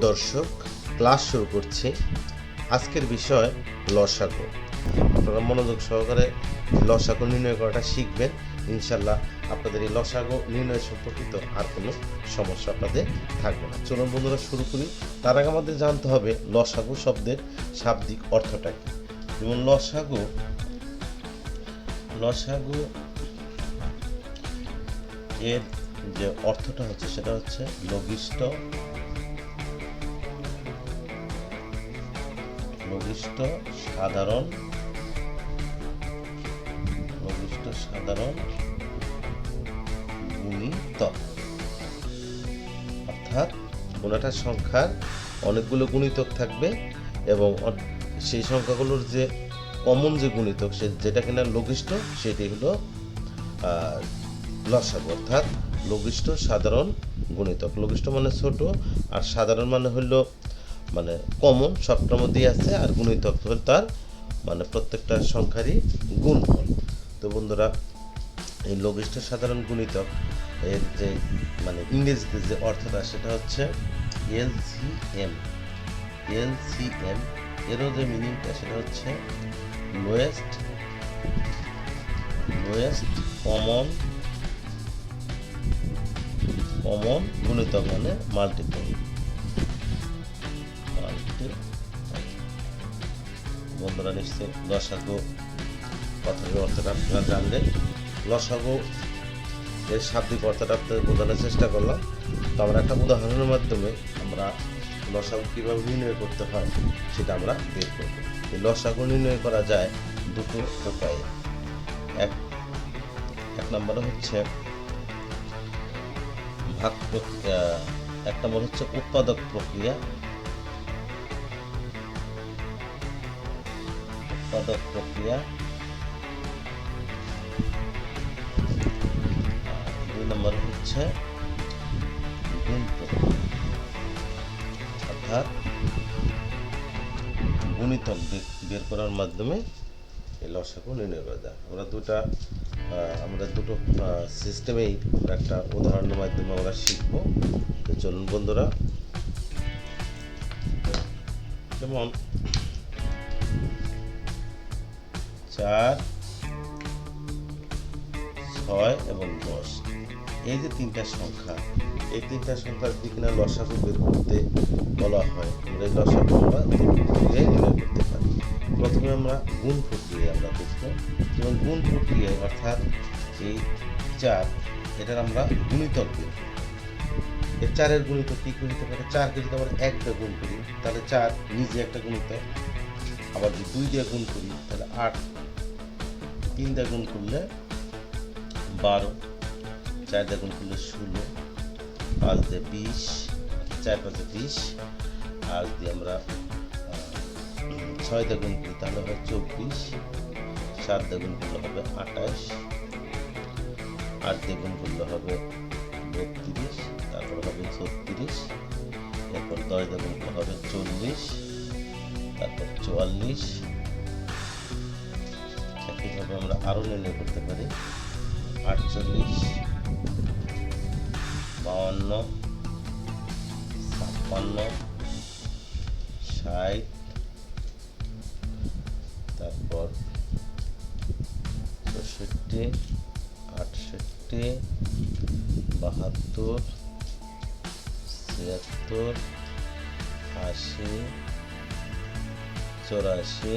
দর্শক ক্লাস শুরু করছি। আজকের বিষয় লসাগু। আপনারা মনোযোগ সহকারে লসাগু নির্ণয় করাটা শিখবেন। ইনশাল্লাহ আপনাদের এই লসাগু নির্ণয় সম্পর্কিত আর কোনো সমস্যা আপনাদের থাকবে না। চলুন বন্ধুরা, শুরু করি। তার আগে আমাদের জানতে হবে লসাগু শব্দের শাব্দিক অর্থটা কী? যেমন লসাগু লসাগু এর যে অর্থটা হচ্ছে, সেটা হচ্ছে লঘিষ্ঠ লঘিষ্ঠ সাধারণ লঘিষ্ঠ সাধারণ গুণিতক অর্থাৎ কোনোটা সংখ্যার অনেকগুলো গুণিতক থাকবে এবং সেই সংখ্যাগুলোর যে কমন যে গুণিতক সে যেটা কিনা লঘিষ্ঠ, সেটি হলো লসাগু। অর্থাৎ লঘিষ্ঠ সাধারণ গুণিতক। লঘিষ্ঠ মানে ছোট আর সাধারণ মানে হলো মানে কমন সবটার মধ্যেই আছে আর গুণিতক হল তার মানে প্রত্যেকটা সংখ্যারই গুণফল। তো বন্ধুরা, এই লঘিষ্ঠ সাধারণ গুণিতক এর যে মানে ইংরেজিতে যে অর্থটা, সেটা হচ্ছে L C M. L C M, এরও যে মিনিংটা সেটা হচ্ছে লোয়েস্ট লোয়েস্ট কমন কমন গুণিতক মানে মাল্টিপল বন্ধুরা নিশ্চয়ই লসাগু কথার অর্থটা আপনারা জানলেন লসাগু এর শাব্দিক অর্থটা আপনাদের বোঝানোর চেষ্টা করলাম। তো আমরা একটা উদাহরণের মাধ্যমে আমরা লসাগু কীভাবে নির্ণয় করতে হয় সেটা আমরা বের করব। এই লসাগু নির্ণয় করা যায় দুটো উপায়ে। এক এক নম্বরে হচ্ছে ভাগ এক নম্বর হচ্ছে উৎপাদক প্রক্রিয়া। উৎপাদক প্রক্রিয়া। দুই নম্বর হচ্ছে অর্থাৎ গুণিতক বের করার মাধ্যমে এই লসাগু নির্ণয় করা যায়। আমরা দুটা আমরা দুটো সিস্টেমেই একটা উদাহরণের মাধ্যমে আমরা শিখব। তো চলুন বন্ধুরা। যেমন চার, ছয় এবং দশ। এই যে তিনটা সংখ্যা, এই তিনটা সংখ্যার দিকে না লসাগু বের করতে বলা হয়। আমরা এই লসাগু আমরা প্রক্রিয়ায় নির্ণয় করতে পারি। প্রথমে আমরা গুণ প্রক্রিয়ায় আমরা দেখব। এবং গুণ প্রক্রিয়ায় অর্থাৎ এই চার, এটার আমরা গুণিতক বের এই চারের গুণিতক কী হতে পারে? চারকে যদি আমরা একটা গুণ করি, তাহলে চার নিজে একটা গুণিতক। আবার যদি দুই দিয়ে গুণ করি, তাহলে আট তিন দিয়ে গুণ করলে বারো, চার দিয়ে গুণ করলে ষোলো, পাঁচ দিয়ে বিশ, চার পাঁচে বিশ আর যদি আমরা ছয় দিয়ে গুণ করি, তাহলে হবে চব্বিশ, সাত দিয়ে গুণ করলে হবে আঠাশ, আট দিয়ে গুণ করলে হবে বত্রিশ, তারপর হবে ছত্রিশ, এরপর দশ দিয়ে গুণ করলে হবে চল্লিশ, তারপর চুয়াল্লিশ একইভাবে আমরা আরও নির্ণয় করতে পারি? আটচল্লিশ বাউান্ন ছাপ্পান্ন, ষাট, তারপর চৌষট্টি, আটষট্টি, বাহাত্তর, ছিয়াত্তর, আশি, চৌরাশি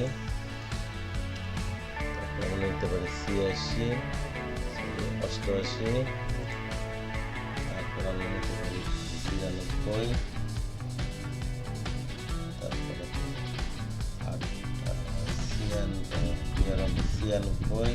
তারপর আমরা নিতে পারি ছিয়াশি অষ্টআশি তারপর আমরা নিতে পারি বিরানব্বই তারপরে আট ছিয়ানব্বই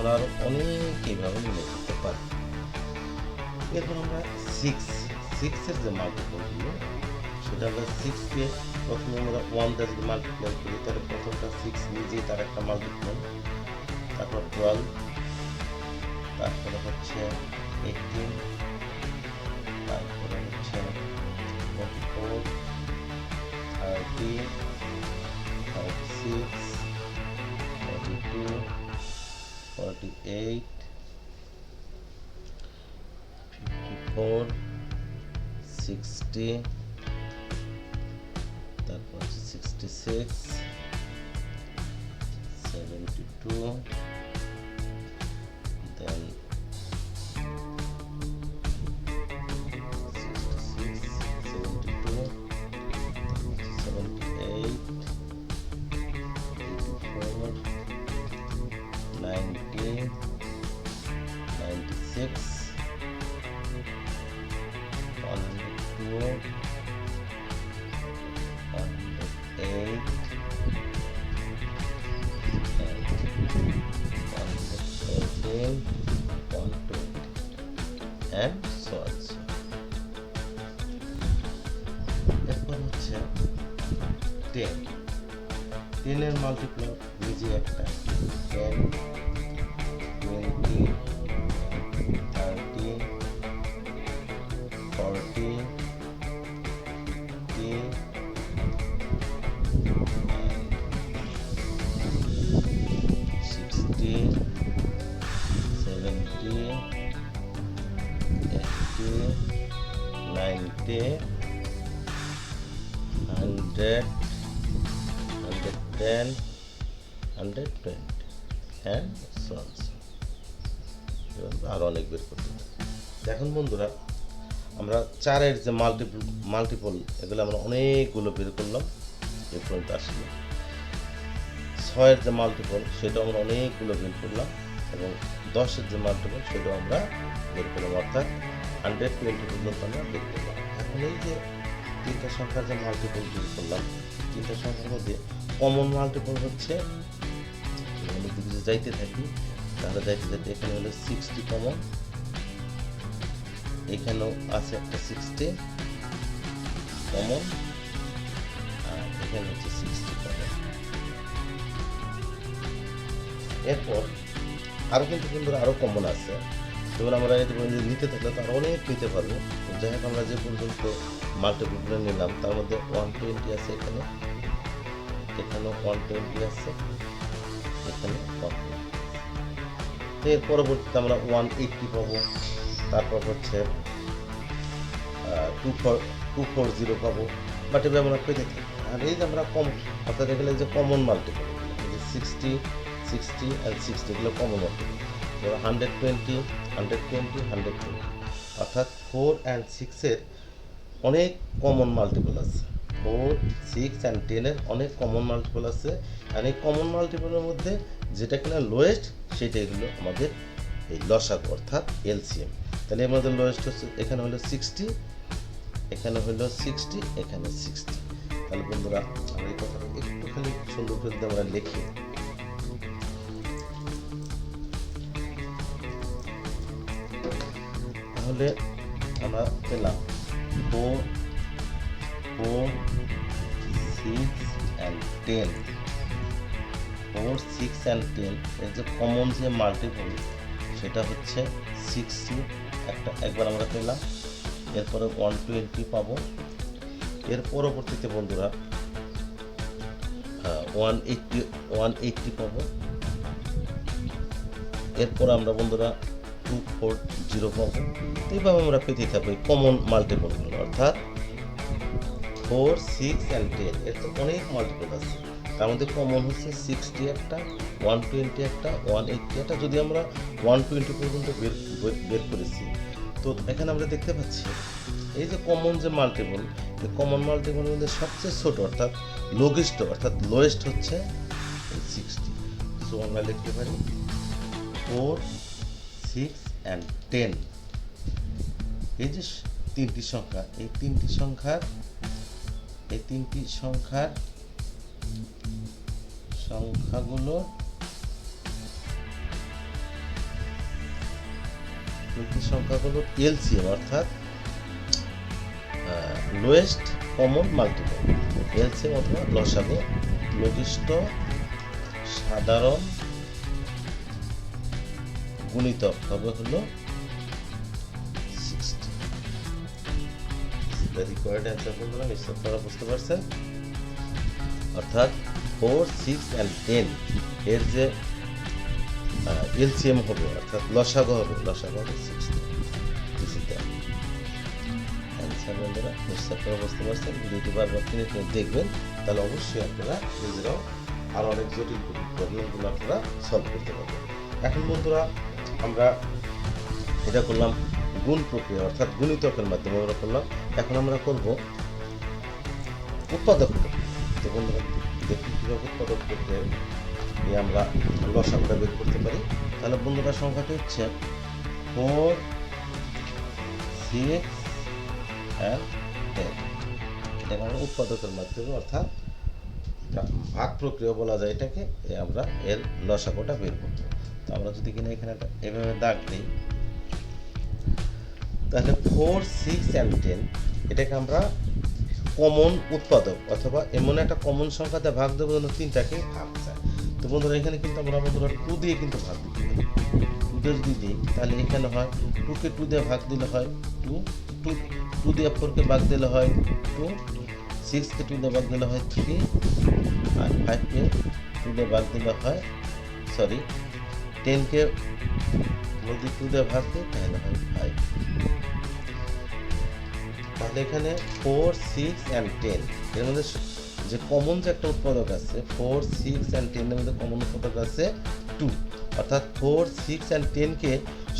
আমরা অনেক এইভাবে মিলে করতে পারি। এরপর আমরা সিক্স সিক্সের যে মাল্টিপলগুলো সেটা হলো সিক্সকে প্রথমে আমরা ওয়ান দিয়ে যদি মাল্টিপ্লাই করি, তাহলে প্রথমটা সিক্স নিজেই তার একটা মাল্টিপ্লাই তারপর টুয়েলভ তারপরে হচ্ছে এইটিন তারপরে হচ্ছে thirty thirty six forty two 48 54 60 তারপর 66 72 টেনের মাল্টিপ্লাই নিজে একটা। Ten twenty thirty forty sixty seventy eighty ninety hundred 110 120 and so on আরও অনেক বের করতে দেখুন বন্ধুরা, আমরা চারের যে মাল্টিপল মাল্টিপল এগুলো আমরা অনেকগুলো বের করলাম, এ পর্যন্ত আসলো। ছয়ের যে মাল্টিপল সেটা আমরা অনেকগুলো বের করলাম, এবং দশের যে মাল্টিপল সেটাও আমরা বের করলাম, অর্থাৎ হান্ড্রেড টোয়েন্টি পর্যন্ত আমরা বের করলাম। এখন এই যে তিনটা সংখ্যার যে মাল্টিপল বের করলাম, তিনটা সংখ্যার মধ্যে কমন মাল্টিপল হচ্ছে। যদি যাইতে থাকি, তাহলে যাইতে যাইতে এখানে হলো সিক্সটি কমন এখানেও আছে একটা সিক্সটি কমন আর এখানে হচ্ছে সিক্সটি কমন এরপর আরও কিন্তু কিন্তু আরও কমন আছে। যেমন আমরা এটা যদি নিতে থাকলে তো আরও অনেক নিতে পারব। যাই হোক, আমরা যে পর্যন্ত মাল্টিপ্ল নিলাম, তার মধ্যে ওয়ান টোয়েন্টি আছে এখানে। এখানেও টোয়েন্টি আছে এখানে ওয়ান তো এর পরবর্তীতে আমরা ওয়ান এইটটি পাবো। তারপর হচ্ছে two four two four zero পাবো। বাট এবার আমরা পেতে থাকি। আর এই যে আমরা কম, অর্থাৎ এখানে যে common multiple sixty sixty and sixty এগুলো common multiple hundred twenty hundred twenty hundred twenty অর্থাৎ ফোর অ্যান্ড সিক্সের অনেক কমন মাল্টিপল আছে। ফোর সিক্স অ্যান্ড টেনের অনেক কমন মাল্টিপল আছে। আর এই কমন মাল্টিপলের মধ্যে যেটা কিনা লোয়েস্ট সেটা এগুলো আমাদের এই লসাগু, অর্থাৎ এলসিএম তাহলে মধ্যে লোয়েস্ট হচ্ছে, এখানে হলো সিক্সটি এখানে হলো সিক্সটি এখানে সিক্সটি তাহলে বন্ধুরা, আমরা এই একটুখানি সুন্দর করে যদি আমরা লিখি। তাহলে আমরা পেলাম four four six and ten four six and ten এর যে কমন যে মাল্টিপল সেটা হচ্ছে সিক্সটি একটা একবার আমরা পেলাম এরপরে ওয়ান টোয়েন্টি পাবো। এর পরবর্তীতে বন্ধুরা ওয়ান এইটটি ওয়ান এইটটি পাবো। এরপর আমরা বন্ধুরা টু ফোর জিরো পাবো। এইভাবে আমরা পেতে থাকব কমন মাল্টিপলগুলো অর্থাৎ ফোর, সিক্স অ্যান্ড টেন এর তো অনেক মাল্টিপল আছে। তার মধ্যে কমন হচ্ছে সিক্সটি একটা ওয়ান টোয়েন্টি একটা ওয়ান এইটটি একটা। যদি আমরা ওয়ান টোয়েন্টি পর্যন্ত বের, বের- করেছি, তো এখানে আমরা দেখতে পাচ্ছি, এই যে কমন যে মাল্টিপল কমন মাল্টিপলের মধ্যে সবচেয়ে ছোট অর্থাৎ লোগেস্ট অর্থাৎ লোয়েস্ট হচ্ছে সিক্সটি সো আমরা লিখতে পারি ফোর সিক্স অ্যান্ড টেন এই যে তিনটি সংখ্যা, এই তিনটি সংখ্যার এই তিনটি সংখ্যার সংখ্যাগুলো তিনটি সংখ্যাগুলো এলসিএম, অর্থাৎ লোয়েস্ট কমন মাল্টিপল এলসিএম অথবা লসাগু, লঘিষ্ঠ, সাধারণ, গুণিতক। হবে হলো রিকোয়ার্ড অ্যান্সার বন্ধুরা নিশ্চয় আপনারা বুঝতে পারছেন অর্থাৎ ফোর সিক্স অ্যান্ড টেন এর যে এলসিএম হবে অর্থাৎ লসাগু হবে লসাগু হবে সিক্স বন্ধুরা নিশ্চয় আপনারা বুঝতে পারছেন ভিডিওটি বারবার কিনে দেখবেন, তাহলে অবশ্যই আপনারা নিজেরাও আরও অনেক জটিল প্রবলেমগুলো আপনারা সলভ করতে পারবেন। এখন বন্ধুরা, আমরা এটা করলাম গুণ প্রক্রিয়া, অর্থাৎ গুণিতকের মাধ্যমে আমরা করলাম এখন আমরা করব উৎপাদক। তো বন্ধুরা, দেখুন কীভাবে উৎপাদক করতে নিয়ে আমরা লসাগুটা বের করতে পারি। তাহলে বন্ধুরা, সংখ্যাটি হচ্ছে ফোর, সিক্স অ্যান্ড আমরা উৎপাদকের মাধ্যমে, অর্থাৎ ভাগ প্রক্রিয়া বলা যায় এটাকে আমরা এর লসাগুটা বের করব তো আমরা যদি কিনা এখানে এভাবে দাগ দিই তাহলে ফোর সিক্স অ্যান্ড টেন এটাকে আমরা কমন উৎপাদক অথবা এমন একটা কমন সংখ্যাতে ভাগ দেবো যেন তিনটাকে ভাগ যায়। তো বন্ধুরা, এখানে কিন্তু আমরা বন্ধুরা টু দিয়ে কিন্তু ভাগ দিতে পারি। টু দিয়ে যদি দিই, তাহলে এখানে হয় টুকে টু দিয়ে ভাগ দিলে হয় টু টু টু দিয়ে ফোরকে ভাগ দিলে হয় টু সিক্সকে টু দিয়ে ভাগ দিলে হয় থ্রি আর ফাইভকে টু দিয়ে ভাগ দিলে হয় সরি টেনকে যদি টু দিয়ে ভাগ দিই তাহলে হয় ফাইভ তাহলে এখানে ফোর সিক্স অ্যান্ড টেন এর মধ্যে যে কমন যে একটা উৎপাদক আছে ফোর সিক্স অ্যান্ড টেনের মধ্যে কমন উৎপাদক আছে টু অর্থাৎ ফোর সিক্স অ্যান্ড টেনকে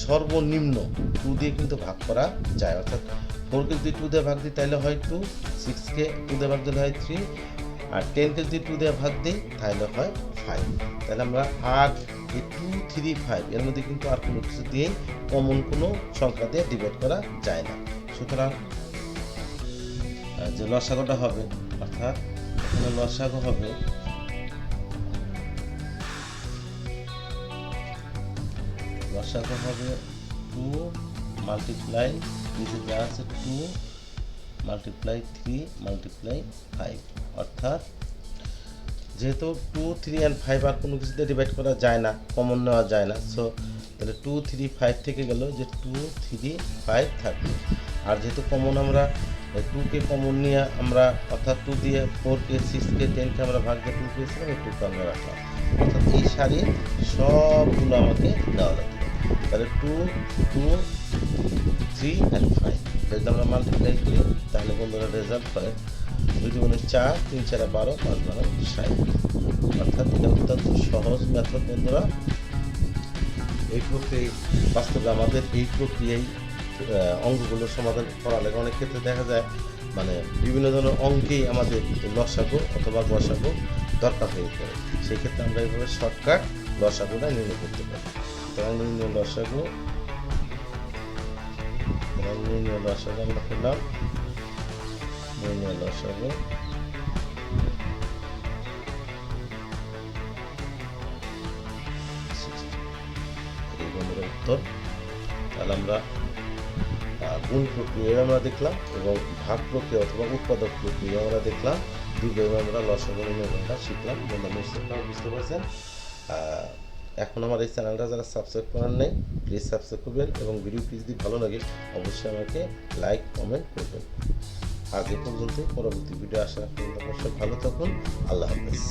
সর্বনিম্ন টু দিয়ে কিন্তু ভাগ করা যায়। অর্থাৎ ফোরকে যদি টু দিয়ে ভাগ দিই, তাহলে হয় টু সিক্সকে টু দিয়ে ভাগ দিলে হয় থ্রি আর টেনকে যদি টু দিয়ে ভাগ দিই, তাহলে হয় ফাইভ তাহলে আমরা আর এই টু থ্রি ফাইভ এর মধ্যে কিন্তু আর কোনো কিছু দিয়েই কমন কোনো সংখ্যা দিয়ে ডিভাইড করা যায় না। সুতরাং যে লসাগুটা হবে, অর্থাৎ এখানে লসাগু হবে লসাগু হবে টু মাল্টিপ্লাই নিচে যা আছে two multiply three multiply five অর্থাৎ যেহেতু টু থ্রি অ্যান্ড ফাইভ আর কোনো কিছুতে ডিভাইড করা যায় না কমন নেওয়া যায় না সো তাহলে টু থ্রি ফাইভ থেকে গেল যে টু থ্রি ফাইভ থাকবে আর যেহেতু কমন আমরা টুকে কমন নিয়ে আমরা, অর্থাৎ টু দিয়ে ফোরকে সিক্সকে টেনকে আমরা ভাগ দিয়ে টু পেয়েছিলাম, এই টুকে আমরা রাখলাম। অর্থাৎ এই সারির সবগুলো আমাকে দেওয়া লাগবে তাহলে two two three and five যদি আমরা মাল্টিপ্লাই করি, তাহলে বন্ধুরা রেজাল্ট হয় দুই দুগুণে চার তিন চারে বারো পাঁচ বারো ষাট। অর্থাৎ এটা অত্যন্ত সহজ মেথড বন্ধুরা। এই প্রক্রিয়ায় বাস্তবে আমাদের এই প্রক্রিয়ায় আহ, অঙ্কগুলোর সমাধান করা লাগে অনেক ক্ষেত্রে দেখা যায় মানে বিভিন্ন ধরনের অঙ্কেই আমাদের লসাগু অথবা গসাগু দরকার হয়ে পড়ে। সেই ক্ষেত্রে আমরা এইভাবে শর্টকাট লসাগুটা নির্ণয় করতে পারি। নির্ণয় লসাগু নির্ণয় লসাগু আমরা করলাম নির্ণয় লসাগু। উত্তর। আমরা আমরা দেখলাম এবং ভাগ প্রক্রিয়া অথবা উৎপাদক প্রক্রিয়া আমরা দেখলাম। আমরা শিখলাম। বুঝতে পারছেন। এখন আমার এই চ্যানেলটা করার নেই প্লিজ করবেন এবং যদি ভালো লাগে, অবশ্যই আমাকে লাইক কমেন্ট করবেন। আজ এ পর্যন্ত পরবর্তী ভিডিও আসার পর্যন্ত ভালো থাকুন। আল্লাহ হাফেজ।